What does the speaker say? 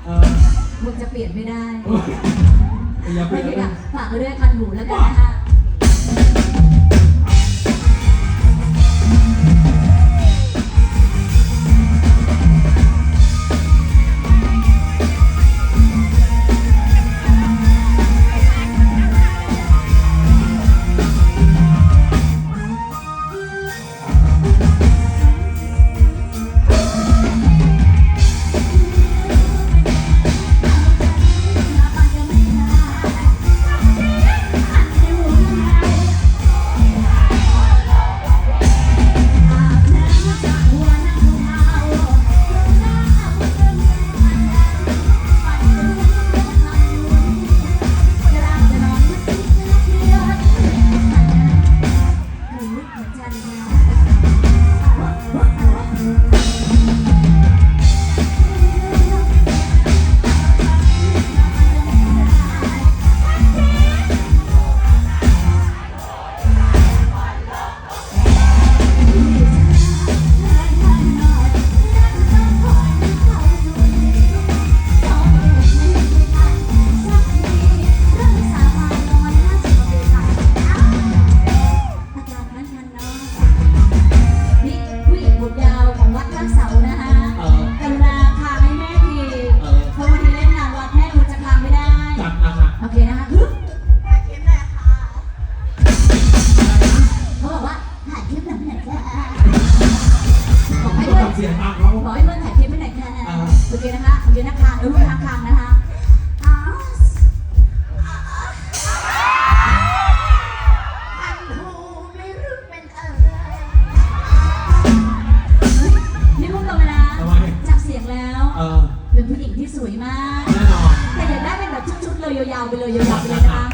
เป็นงานว่าเออมึงจะเปลี่ยนไม่ได้เฮ้ยอย่าไปไม่เลได้ยค่ะฝากไปด้วยคันหูแล้วกันนะคะ เพื่อนถ่ายคลิปให้หน่อยค่ะโอเคนะคะโอเคนะคะเออลูกทางคางนะคะอ้าวนี่พูดตรงเลยนะทำไม จากเสียงแล้ว เออเป็นผู้หญิงที่สวยมาก แน่นอน แต่อยากได้เป็นแบบชุดๆเลยยาวๆไปเลยยาวๆไปเลยนะคะ